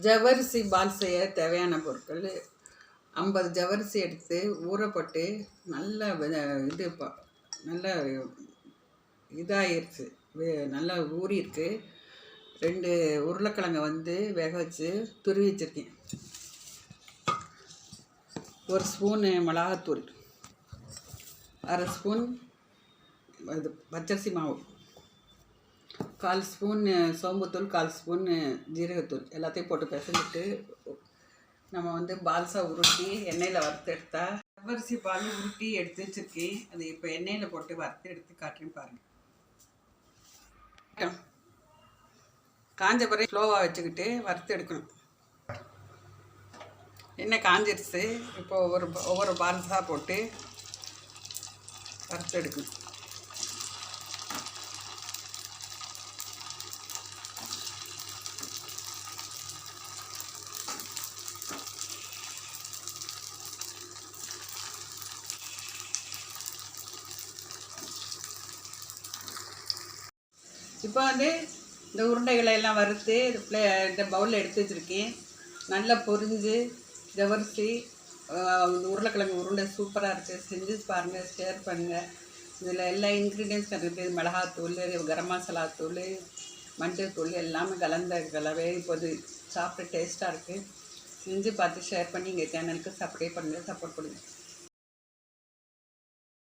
ஜவரிசி பால் செய்ய தேவையான பொருட்கள். ஐம்பது ஜவ்வரிசி எடுத்து ஊறப்பட்டு நல்ல இது ப- நல்ல இதாகிருச்சு நல்லா ஊறியிருக்கு. ரெண்டு உருளைக்கிழங்கை வந்து வேக வச்சு துருவி வச்சுருக்கேன். ஒரு ஸ்பூனு மிளகாத்தூள். அரை ஸ்பூன் இது பச்சரிசி மாவு. கால் ஸ்பூன் சோம்புத்தூள் கால் ஸ்பூன் ஜீரகத்தூள் எல்லாத்தையும் போட்டு பிசைஞ்சிட்டு நம்ம வந்து பால்சா உருட்டி எண்ணெயில் வறுத்து எடுத்தால் அரிசி பால் உருட்டி எடுத்து வச்சுருக்கேன். அது இப்போ எண்ணெயில் போட்டு வறுத்து எடுத்து காட்டுறேன் பாருங்கள் காஞ்ச பிறகு ஸ்லோவாக வச்சுக்கிட்டு வறுத்து எடுக்கணும். எண்ணெய் காஞ்சிருச்சு. இப்போ ஒவ்வொரு ஒவ்வொரு பால்ஸாக போட்டு வறுத்து எடுக்கணும். இப்போ வந்து இந்த உருண்டைகளை எல்லாம் வறுத்து இது ப்ளே இந்த பவுலில் எடுத்து வச்சுருக்கேன். நல்லா பொரிஞ்சு ஜவரிசி இந்த உருளைக்கிழங்கு உருண்டை சூப்பராக இருக்குது செஞ்சு பாருங்கள் ஷேர் பண்ணுங்கள் இதில் எல்லா இன்க்ரீடியன்ஸ் இருக்குது மிளகாத்தூள் கரம் மசாலா தூள் மஞ்சள் தூள் எல்லாமே கலந்த கலவை. இப்போது சாப்பிட்டு டேஸ்ட்டாக இருக்குது செஞ்சு பார்த்து ஷேர் பண்ணி எங்கள் சேனலுக்கு சப்ஸ்கிரைப் பண்ணுங்கள் சப்போர்ட் பண்ணுங்கள்